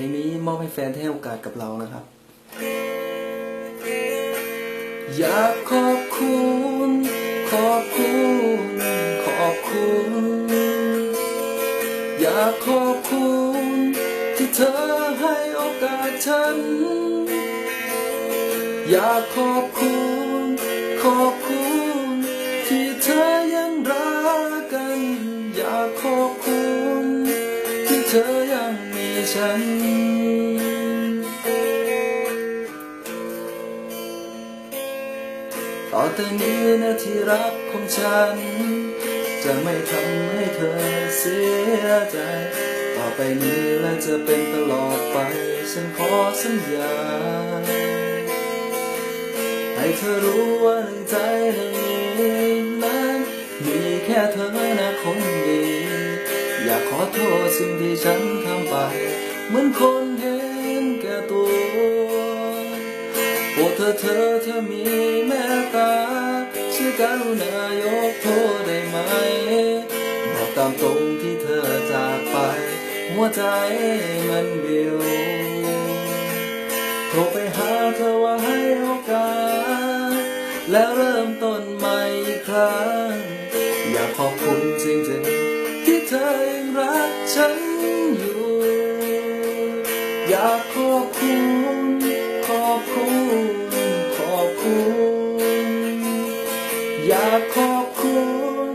ลงนี้มอบให้แฟนที่ให้โอกาสกับเรานะครับ อยากขอบคุณ ขอบคุณ ขอบคุณ อยากขอบคุณ ที่เธอให้โอกาสฉัน อยากขอบคุณ ขอบคุณ ที่เธอยังรักกัน อยากขอบคุณ ที่เธอ ฉัน ต่อแต่นี้นะที่รักของฉัน จะไม่ทำให้เธอเสียใจ ต่อไปนี้และจะเป็นตลอดไป ฉันขอสัญญา ให้เธอรู้ว่าในใจ อยากขอโทษสิ่งที่ฉันทำไป เหมือนคนเห็นแก่ตัวโปรดเธอเธอเธอมีแม่ตาช่วยกรุณายกโทษได้ไหมบอกตามตรงที่เธอจากไป หัวใจมันเบี้ยวโทรไปหาเธอว่าให้โอกาส แล้วเริ่มต้นใหม่อีกครั้ง อยากขอบคุณ ขอบคุณ ขอบคุณ อยากขอบคุณ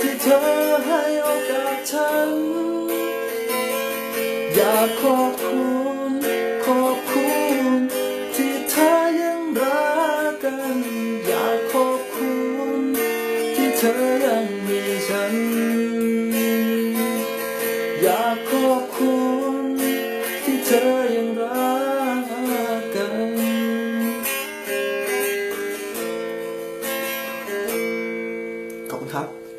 ที่เธอให้โอกาสฉัน อยากขอบคุณ ขอบคุณ ที่เธอยังรักกัน อยากขอบคุณ ที่เธอยังมีฉัน อยากขอบคุณ ธอยังรักกัน ขอบคุณครับ